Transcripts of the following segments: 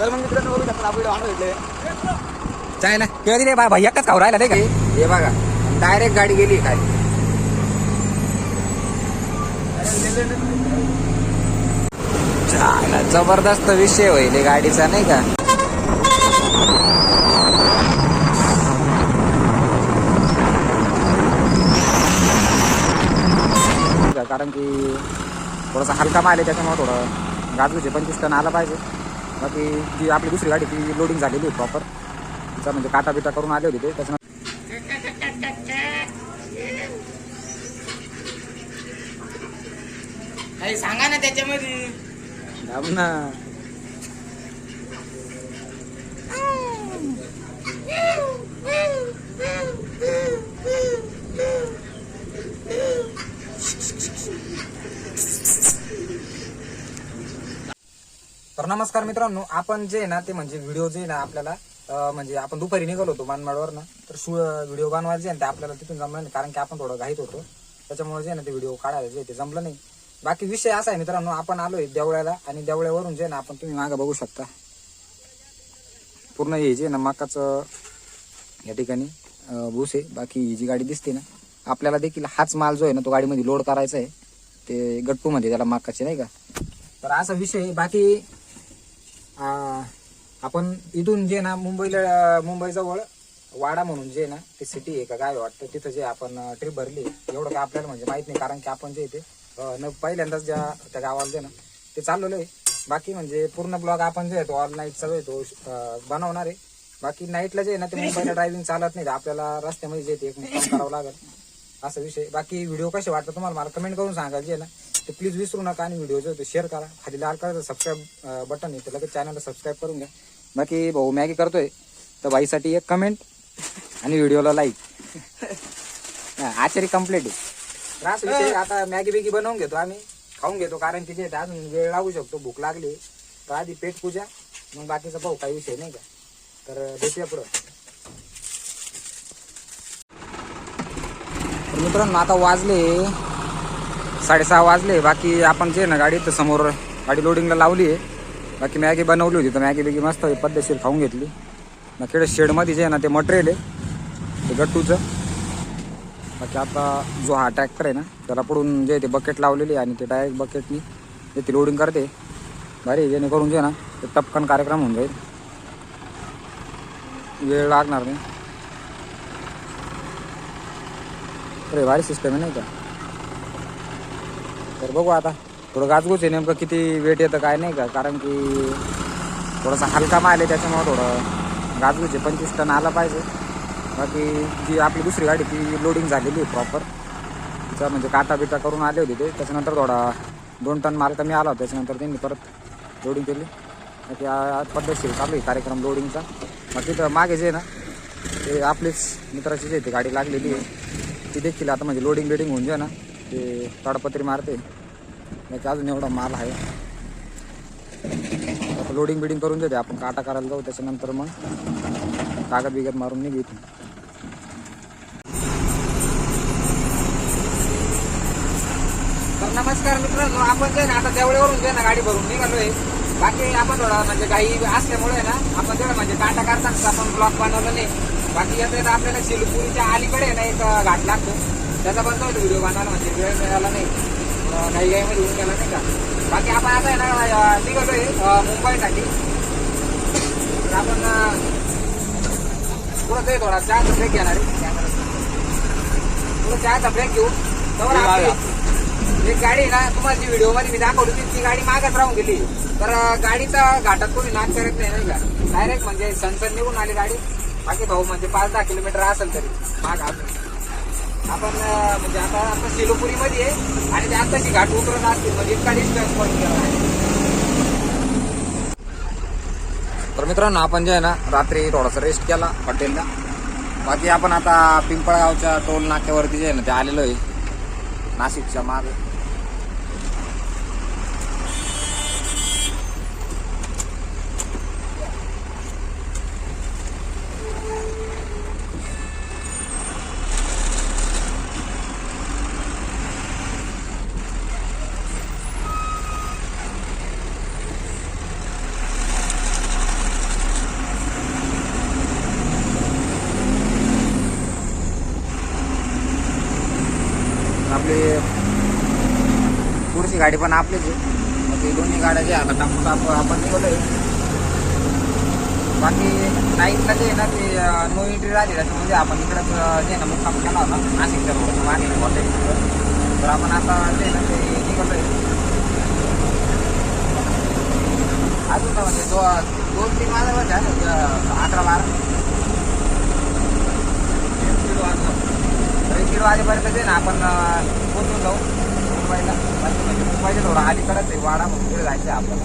तर मग मित्रांनो बघू शकता आपण ऑर्डर घेतले चाय ना? किंवा दिले बा एकच खाऊ राहिला नाही का? हे बघा डायरेक्ट गाडी गेली काय चायला जबरदस्त विषय होईल गाडीचा नाही का? कारण की थोडासा हलका माल आहे त्याच्यामुळे थोडं गाजूचे पंचवीस टन आला पाहिजे. बाकी जी आपली दुसरी गाडी ती लोडिंग झालेली आहे प्रॉपर तिचा म्हणजे काटा बिटा करून आले होते ते त्याच्यामुळे काही सांगा ना त्याच्यामध्ये. ना. तर नमस्कार मित्रांनो आपण जे ना ते म्हणजे व्हिडिओ जे ना आपल्याला म्हणजे आपण दुपारी निघालो होतो मानमाडवर ना तर व्हिडिओ बनवायला जे ना ते आपल्याला तिथून जमलं नाही कारण की आपण थोडं घाईत होतो. त्याच्यामुळे जे ना ते व्हिडिओ काढायला जे ते जमलं नाही. बाकी विषय असा आहे मित्रांनो आपण आलोय देवळ्याला आणि देवळ्यावरून जे ना आपण तुम्ही मागं बघू शकता. पूर्ण हे जे ना मकाचं या ठिकाणी भूस आहे. बाकी ही जी गाडी दिसते ना आपल्याला देखील हाच माल जो आहे ना तो गाडीमध्ये लोड करायचा आहे. ते गट्टूमध्ये त्याला मकाचे नाही का? तर असा विषय आहे. बाकी आपण इथून जे ना मुंबईला मुंबईजवळ वाडा म्हणून जे ना ते सिटी आहे का काय वाटतं? तिथं जे आपण ट्रिप भरली एवढं काय आपल्याला म्हणजे माहीत नाही कारण की आपण जे इथे न पहिल्यांदाच ज्या त्या गावाला जे ना ते चाललेलो आहे. बाकी म्हणजे पूर्ण ब्लॉग आपण जे आहे तो ऑल नाईट सगळे तो बनवणार आहे. बाकी नाईटला जे ना ते मुंबईला ड्रायव्हिंग चालत नाही आपल्याला रस्त्यामध्ये जे ते एक मुक्काम करावं लागेल. असा विषय बाकी व्हिडिओ कसे वाटतं तुम्हाला? मला कमेंट करून सांगा जे ना. ते प्लीज विसरू नका आणि व्हिडिओ जो शेअर करा. खाली लाल करायचं सबस्क्राईब बटन आहे तर लगेच चॅनलला सबस्क्राईब करून घ्या. बाकी भाऊ मॅगी करतोय तर बाईसाठी एक कमेंट आणि व्हिडिओला लाईक आचारी कंप्लीट आहे. तर असा विषय. आता मॅगी बिगी बनवून घेतो आम्ही. खाऊन घेतो कारण की जे अजून वेळ लागू शकतो भूक लागली. तर आधी पेट पूजा मग बाकीचा भाऊ काही विषय नाही का? तर भेटूया पुढं. तर मित्रांनो आता वाजले साडेसहा वाजले बाकी आपण जे ना गाडी तर समोर गाडी लोडिंगला लावली आहे. बाकी मॅगी बनवली होती तर मॅगी बिगी मस्त पद्धतशीर खाऊन घेतली. बाकी शेडमध्ये जे आहे ना ते मटेरियल आहे ते गट्टूचं. बाकी आता जो हा ट्रॅक्टर आहे ना त्याला पुढून जे ते बकेट लावलेली आहे आणि ते डायरेक्ट बकेटनी जे ती लोडिंग करते. भारी जेणेकरून जे ना ते टपकन कार्यक्रम होऊन जाईल. वेळ लागणार नाही. अरे भारी सिस्टम आहे नाही का? तर बघू आता. थोडं गाजगूच आहे नेमकं किती वेट येतं काय नाही का? कारण की थोडासा हलका माल आहे त्याच्यामुळं थोडं गाजगूच आहे. पंचवीस टन आला पाहिजे. बाकी जी आपली दुसरी गाडी ती लोडिंग झालेली आहे प्रॉपर तिचा म्हणजे काटा बिटा करून आले होते ते. त्याच्यानंतर थोडा दोन टन माल कमी आला होता. त्याच्यानंतर त्यांनी परत लोडिंग केली. बाकी आज पद्धतशीर चालू आहे कार्यक्रम लोडिंगचा मग तिथं मागे जे आहे ना ते आपलीच मित्राची जे ती गाडी लागलेली आहे. ती देखील आता म्हणजे लोडिंग बिडिंग होऊन जे ना. ते ताडपत्री मारते. बाकी अजून एवढा माल आहे. लोडिंग बिडिंग करून देते आपण काटा करायला जाऊ त्याच्यानंतर मग कागद बिगद मारून निघू इथून. तर नमस्कार मित्रांनो आपण जे ना आता देवळेवरून जे ना गाडी भरून निघालोय बाकी आपण थोडा म्हणजे काही असल्यामुळे ना आपण तेवढं म्हणजे काटा करताना आपण ब्लॉक बनवलं नाही. बाकी याचा आपल्याला शिलपुरीच्या अलीकडे ना एक घाट लागतो. त्याचा पण तो व्हिडिओ बनवायला म्हणजे वेळ मिळाला नाही. अं, काही काही मध्ये होऊन गेला नाही का? बाकी आपण आता आहे ना अं, मुंबईसाठी. आपण पुढं ते थोडा चहाचा ब्रेक घेणार आहे. पुढं चहाचा ब्रेक घेऊ. तर आपली एक गाडी आहे ना तुम्हाला जी व्हिडिओमध्ये मी दाखवली ती गाडी मागच राहून गेली. तर गाडीचा घाटात कोणी नाच करत नाही नाही का? डायरेक्ट म्हणजे सनसन निघून आली गाडी. बाकी भाऊ म्हणजे पाच दहा किलोमीटर असेल तरी. माग अजून. आपण म्हणजे आता आता सिलोपुरीमध्ये आणि ते आताची घाट उतरत असतील म्हणजे इतका डिस्टन्स पण तर मित्रांनो आपण जे आहे ना रात्री थोडासा रेस्ट केला हॉटेलला बाकी आपण आता पिंपळगावच्या टोल नाक्यावरती जे आहे ना ते आलेलो आहे. नाशिकच्या मागे. गाडी पण आपलीच आहे. मग ते दोन्ही गाड्या जे आता टाकून आप- आपण निघालोय. बाकी नाईटला जे ना ते नो एंट्री राहिली त्याच्यामध्ये म्हणजे आपण इकडंच जे ना मुक्काम केला होता नाशिकच्या रोड मागे हॉटेल तर आपण आता जे ना ते आहे अजून म्हणजे दो दोन तीन वाजता अकरा बारा तर एक दीड वाजेपर्यंत जे ना आपण पोहोचून जाऊ मुंबईला. म्हणजे मुंबईच्या थोडं अलीकडंच आहे वाडा म्हणून तिकडे जायचं आहे आपल्याला.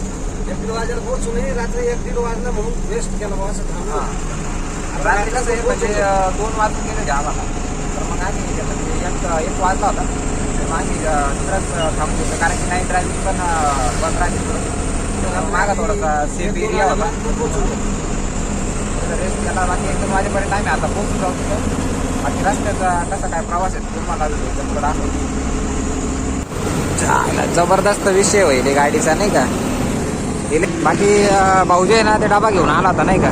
एक दीड वाजायला पोहोचू नये रात्री एक दीड वाजला म्हणून वेस्ट केलं बुवा असं हा. रात्री कसं आहे म्हणजे दोन वाजून गेले होते आम्हाला. तर मग आम्ही म्हणजे एक एक वाजला होता. तर मग आम्ही तिकडंच थांबून घेतलं कारण की नाईट ड्रायव्हिंग पण बंद राहते थोडं. तर मागं थोडासा सेफ एरिया होता. रेस्ट केला बाकी एक दोन वाजेपर्यंत आम्ही आता पोहोचून जाऊ तिथं. बाकी रस्त्याचा कसा काय प्रवास आहे? तुम्हाला व्हिडिओ दाखवतो. जबरदस्त विषय होईल गाडीचा नाही का? इले- बाकी भाऊजी आहे ना ते डबा घेऊन आला होता नाही का?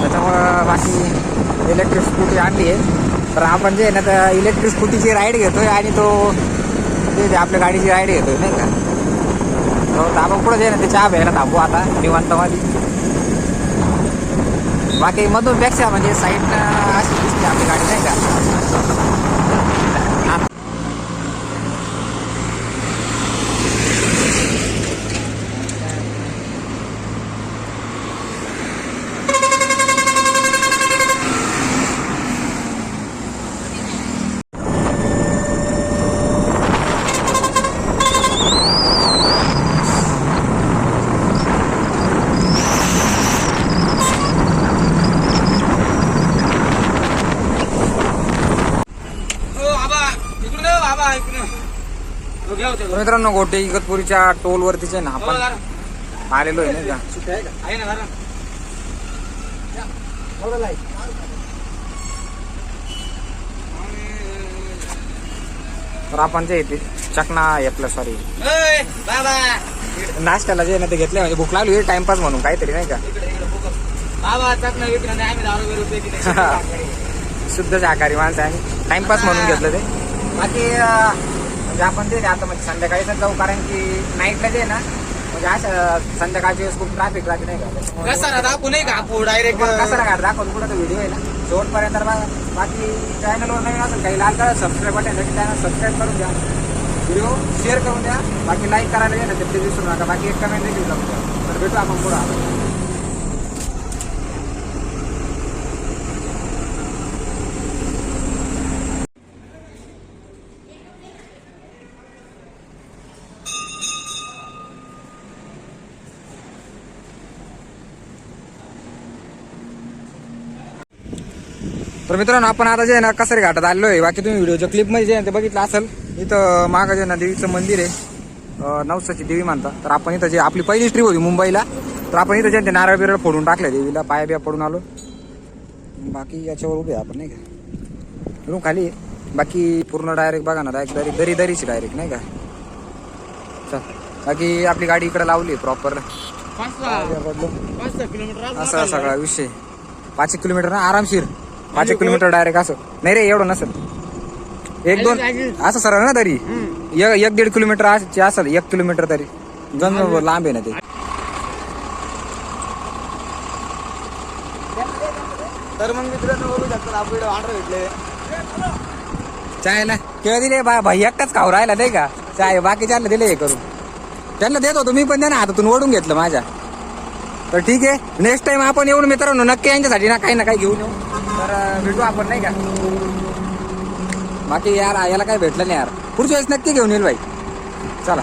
त्याच्यामुळं बाकी इलेक्ट्रिक स्कूटी आणली आहे. तर आपण जे आहे ना त्या इलेक्ट्रिक स्कूटीची राईड घेतोय आणि तो ते जे आपल्या गाडीची राईड घेतोय नाही का? तर आपण पुढे जे आहे ना ते चहा भेटला थांबू आता निवांतमध्ये बाकी मधून पेक्षा म्हणजे साईडला अशी दिसते आपली गाडी नाही का ओ बाबा इकडून ये बाबा इकडून हो, घ्या होते तर मित्रांनो गोटे इगतपुरीच्या टोलवरतीच आहे ना हो, आपण. आलेलो आहे ना तर आपण जे इथे चकना आपलं सॉरी नाश्त्याला जे ना ते घेतले म्हणजे भूक लागली टाइमपास म्हणून काहीतरी नाही का? शुद्ध शाकाहारी माणसं आहे. टाइमपास म्हणून घेतलं ते. बाकी म्हणजे आपण ते आता म्हणजे संध्याकाळीच जाऊ कारण की नाईटला जे आहे ना म्हणजे असं संध्याकाळची वेळेस खूप ट्रॅफिक राहते. नाही का? त्याच्यामुळे- कसा दाखवू नाही का आपण डायरेक्ट दाखवतो कुठं व्हिडिओ आहे ना? शेवटपर्यंत बाकी चॅनलवर नवीन असेल काही लाल कलर सबस्क्राईब बटन आहे चॅनल सबस्क्राईब करून द्या व्हिडिओ शेअर करून द्या. बाकी लाईक करायला येईल ते विसरू नका बाकी एक कमेंट देखील करून द्या. तर भेटू आपण पुढं. तर मित्रांनो आपण आता जे आहे ना कसरी घाटात आलेलो आहे. बाकी तुम्ही व्हिडिओच्या क्लिपमध्ये जे आहे ते बघितलं असेल. इथं मागं जे ना देवीचं मंदिर आहे. नवसाची देवी मानतात तर आपण इथं जे आपली पहिलीच ट्रिप होती मुंबईला. तर आपण इथं जे ते नारळ बिरळ फोडून टाकले देवीला पाया बिया पडून आलो. बाकी याच्यावर उभे आपण नाही का? रूम खाली. बाकी पूर्ण डायरेक्ट बघा ना डायरेक्ट दरी दरी दरीची डायरेक्ट नाही का? चल. बाकी आपली गाडी इकडे लावली प्रॉपर असा सगळा विषय. पाच किलोमीटर ना आरामशीर. पाच एक किलोमीटर डायरेक्ट असं. नाही रे एवढं नसेल. एक दोन असं सरळ ना तरी. एक दीड किलोमीटर अस- असेल एक किलोमीटर तरी. गंज लांब आहे ना ते. तर मग मित्रांनो बघू शकता आपण ऑर्डर भेटले. चायला. केव्हा दिले बा भाई एकटाच खाऊ राहिला नाही का? चाय बाकीच्याला दिले हे करून. त्यांना देत होतो मी पण त्यांना हातातून ओढून घेतलं माझ्या. तर ठीक आहे नेक्स्ट टाइम आपण येऊन मित्रांनो नक्की यांच्यासाठी ना काही ना काही घेऊन येऊ. तर भेटू आपण नाही का? बाकी यार याला काय भेटलं नाही यार. पुढच्या वेळेस नक्की घेऊन येईल भाई चला.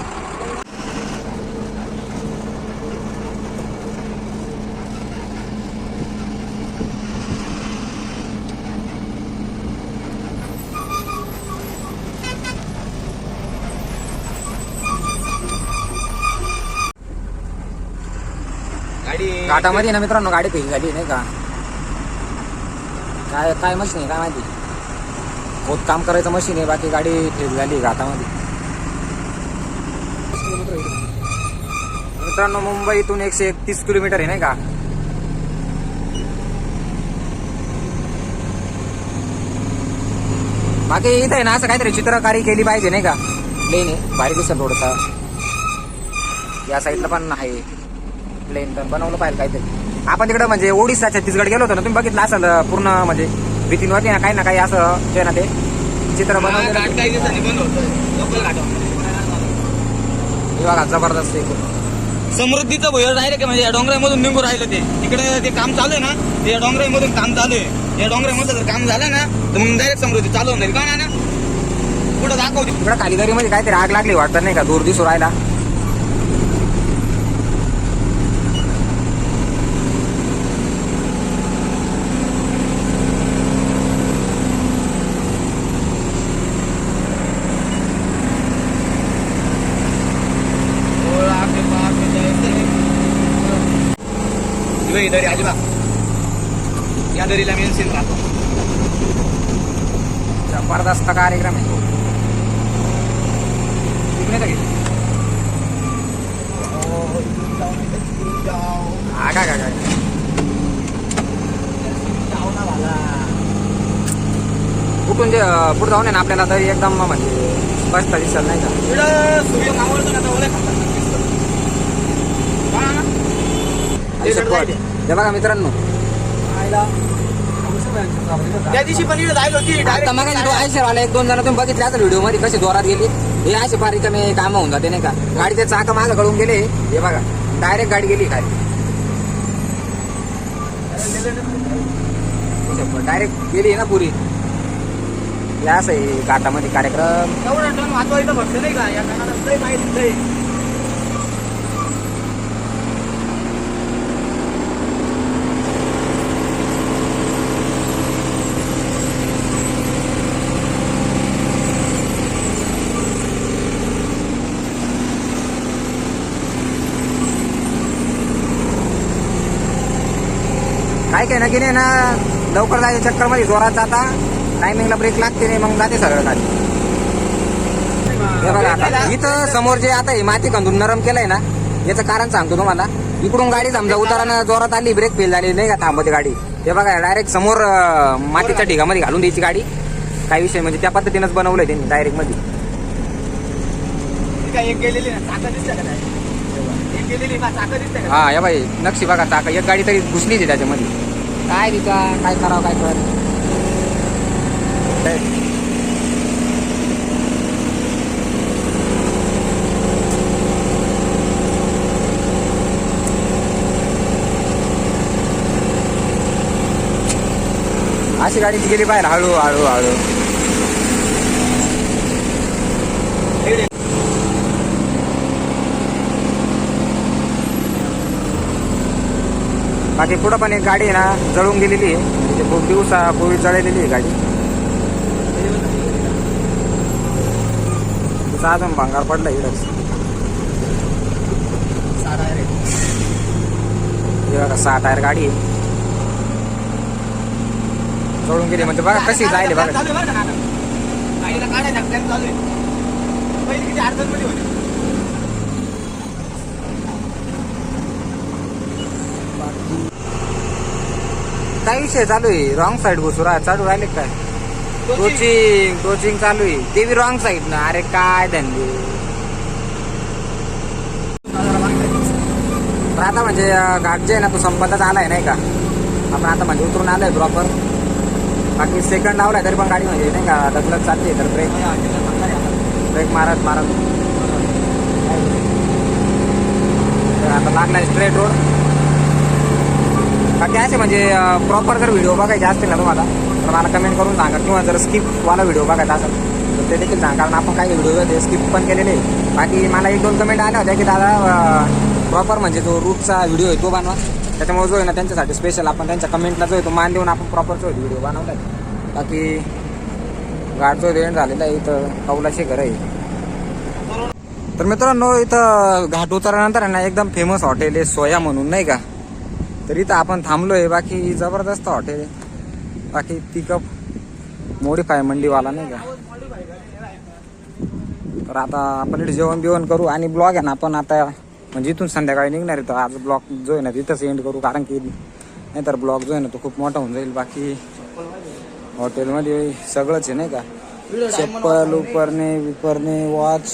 गाडी घाटामध्ये ना मित्रांनो गाडी फेल झाली नाही का? काय काय मशीन आहे काय माहिती? बहुत काम करायचं मशीन आहे बाकी गाडी ठीक झाली घाटामध्ये. मित्रांनो मुंबईतून एकशे एकतीस किलोमीटर आहे नाही का? बाकी इथं आहे ना असं काहीतरी चित्रकारी केली पाहिजे नाही का? प्लेन आहे भारी दिसेल थोडंसं. या साईडला पण आहे. प्लेन तर बनवलं पाहिजे काहीतरी. आपण तिकडे म्हणजे ओडिसा छत्तीसगड गेलो होतो ना तुम्ही बघितलं असेल पूर्ण म्हणजे भीतींवरती ना काही ना काही असं जे ना ते चित्र बघा जबरदस्त. समृद्धीचं भुयार डायरेक्ट म्हणजे या डोंगरामधून निघून राहिलं ते. तिकडे ते काम चालू आहे ना ते या डोंगरामधून काम चालू आहे. या डोंगरामधलं जर काम झालं ना तर मग डायरेक्ट समृद्धी चालू जाईल. का ना? पुढे दाखवते. तिकडे खालीदरीमध्ये काहीतरी आग लागली वाटतं नाही का? दूर दिसू राहिला. ही दरी अजिबा या दरीला मी सीन राहतो जबरदस्त कार्यक्रम आहे. का का कुठून जे पुढे जाऊन आहे ना आपल्याला तरी एकदम म्हणजे स्पष्ट दिसल नाही का इकडं सूर्य मावळतो ना तर ओल्या खातात का ना? ते शपथ. जायचे. हे बघा मित्रांनो. त्या दिवशी पण इकडे जायला होती आता मग तो आयशरवाला एक दोन जण तुम्ही बघितले असेल व्हिडिओमध्ये कशी जोरात गेली. हे असे फार कमी कामं होऊन जाते नाही का? गाडीचे चाक मागं गळून गेले. हे बघा डायरेक्ट गाडी गेली खाली. डायरेक्ट गेली ना पुरी. हे असं आहे घाटामध्ये कार्यक्रम. एवढा टन वाचवायचं फक्त नाही का? या टनाला लय माहिती लय. काय काय ना की नाही ना लवकर जायच्या चक्करमध्ये जोरात जाता टायमिंगला ब्रेक लागते नाही मग जाते सगळं खाली हे बघा आता इथं समोर जे आता हे माती खंदून नरम केलंय ना याचं कारण सांगतो तुम्हाला. इकडून गाडी समजा उतारानं जोरात आली ब्रेक फेल झाली नाही का थांबते गाडी. हे बघा डायरेक्ट समोर मातीच्या ढिगामध्ये घालून द्यायची गाडी. काही विषय म्हणजे त्या पद्धतीनंच बनवलंय त्यांनी डायरेक्टमध्ये. काय हा या बाई नक्षी बघा टाका एक गाडी तरी घुसलीच आहे त्याच्यामध्ये. काय तिचा काय करावं काय कळत अशी गाडी ती गेली बाहेर हळू हळू हळू. बाकी पुढं पण एक गाडी आहे ना जळून गेलेली आहे. म्हणजे खूप दिवसापूर्वी जळलेली आहे गाडी. तिचा अजून भंगार पडला बघा सहा टायर गाडी आहे जळून गेली म्हणजे बघा कशी जायले बघा चालू आहे बरं का नाटक? गाडीला काढायचा plan चालू आहे. पहिली किती अडचणमध्ये होती. काय विषय चालू आहे. रॉंग साईड घुसू चालू राहिले काय? कोचिंग कोचिंग चालू आहे. ते बी रॉंग साईड ना. अरे काय धंदे. आता म्हणजे अं, घाट जे आहे ना तो संपतच आलाय नाही का? आपण आता म्हणजे उतरून आलोय प्रॉपर बाकी सेकंड लावलाय तरी पण गाडी म्हणजे नाही का ढकलत चालते तर ब्रेक ब्रेक मारत मारत. तर आता लागलाय स्ट्रेट रोड बाकी असे म्हणजे प्रॉपर जर व्हिडिओ बघायचे असतील ना तुम्हाला तर मला कमेंट करून सांगा. किंवा जर स्किपवाला व्हिडिओ बघायचा असेल तर ते देखील सांगा. कारण आपण काही व्हिडिओ ते स्किप पण केलेले आहे. बाकी मला एक दोन कमेंट आल्या होत्या की दादा प्रॉपर म्हणजे जो रूटचा व्हिडिओ आहे तो बनवा. त्याच्यामुळे जो आहे ना त्यांच्यासाठी स्पेशल आपण त्यांच्या कमेंटला जो आहे तो मान देऊन आपण प्रॉपर जो व्हिडिओ बनवला बाकी गाड जो रेंट झालेला आहे इथं कौलाशी घर आहे. तर मित्रांनो इथं घाट उतरल्यानंतर आहे ना एकदम फेमस हॉटेल आहे सोया म्हणून नाही का? तर इथं आपण थांबलोय बाकी जबरदस्त हॉटेल आहे. बाकी पिकअप मोडीफाय मंडीवाला नाही का? तर आता आपण इथे जेवण बिवण करू आणि ब्लॉग आहे ना आपण आता म्हणजे इथून संध्याकाळी निघणार आहे तर आज ब्लॉग जो आहे ना तिथंच एंड करू कारण की नाहीतर ब्लॉग जो आहे ना तो खूप मोठा होऊन जाईल. बाकी हॉटेलमध्ये सगळंच आहे नाही का? चप्पल उपरणे विपरणे वॉच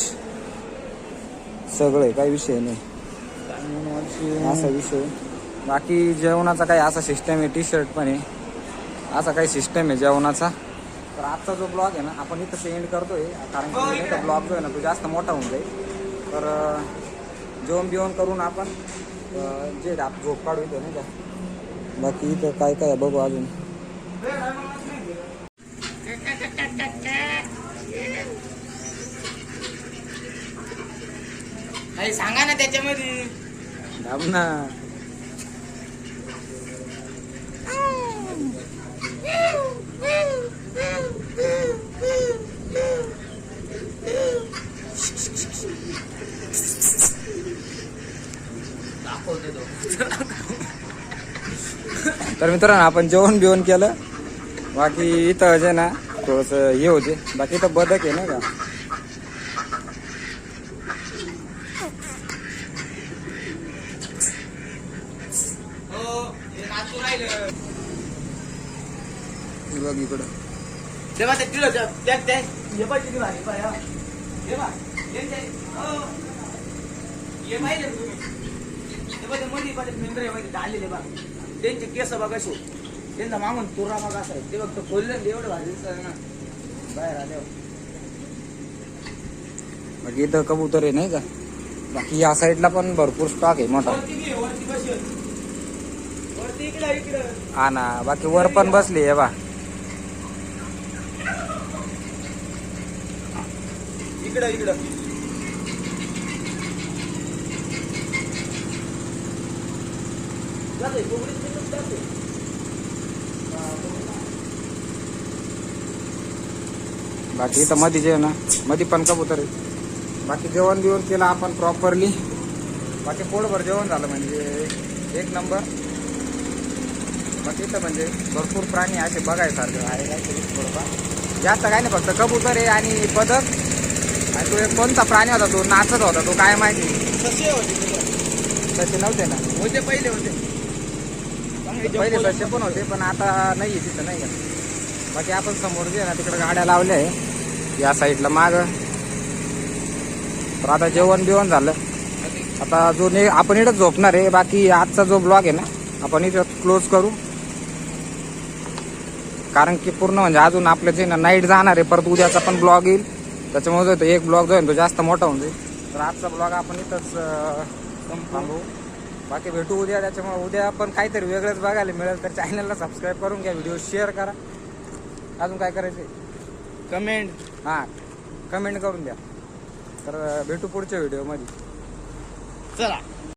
सगळं आहे काही विषय नाही. असा विषय बाकी जेवणाचा काही असा सिस्टम आहे टी शर्ट पण आहे. असा काही सिस्टम आहे जेवणाचा. तर आजचा जो ब्लॉग आहे ना आपण इथं एंड करतोय. कारण की ब्लॉग जो आहे ना तो जास्त मोठा होऊन जाईल. तर जेवण बिवण करून आपण जे आप झोप काढू इथं नाही का? बाकी इथं काय काय बघू अजून. सांगा ना त्याच्यामध्ये. ना. तर मित्रांनो आपण जेवण बिवण केलं. बाकी इथं जे ना थोडस हे होते. बाकी इथं बदक आहे ना का हो हे नाचू राहिलं हे बघ इकडं तेव्हा ते तिला त्या त्या त्या हे पाय किती भारी पाय हा. हे पहा. हे ते- हो. हे पाहिलं ना तुम्ही हे बघ ते मध्ये पाहिजे मेंद्रमध्ये आलेले बा त्यांचे केस बघा शो त्यांचा मागून तुरा बघा असा आहे. ते बघ तो खोललं एवढं दिसतं ना. बाहेर आल्यावर. बाकी इथं कबूतर आहे नाही का? बाकी या साईडला पण भरपूर स्टॉक आहे मोठा. हा ना बाकी वर पण बसली आहे बा. इकडं इकडं जाते कोंबडीचं पिल्लू जाते. बाकी इथं मध्ये जे ना मध्ये पण कबूतर आहे. बाकी जेवण बिवण केलं आपण प्रॉपरली बाकी पोटभर जेवण झालं म्हणजे एक नंबर बाकी इथं म्हणजे भरपूर प्राणी असे बघायसारखे आहे थोडंफार जास्त काय नाही फक्त कबूतर आहे आणि बदक आणि तो एक कोणता प्राणी होता तो नाचत होता तो काय माहिती. ससे होते. तसे नव्हते ना. होते पहिले होते. पहिले तसे पण होते पण आता नाही आहे तिथं नाही आहे बाकी आपण समोर जे ना तिकडे गाड्या लावल्या आहे या साईडला माग. तर आता जेवण बिवण झालं. आता जो ने आपण इथं झोपणार आहे बाकी आजचा जो ब्लॉग आहे ना आपण इथं क्लोज करू. कारण की पूर्ण म्हणजे अजून आपलं जे ना नाईट जाणार आहे परत उद्याचा पण ब्लॉग येईल. त्याच्यामुळे जो एक ब्लॉग जो आहे तो जास्त मोठा होऊन जाईल. तर आजचा ब्लॉग आपण इथंच अं, थांबवू बाकी भेटू उद्या त्याच्यामुळे उद्या आपण काहीतरी वेगळंच बघायला मिळेल. तर चॅनलला सबस्क्राईब करून घ्या व्हिडिओ शेअर करा. अजून काय करायचं कमेंट. हां कमेंट करून द्या. तर भेटू पुढच्या व्हिडिओमध्ये चला.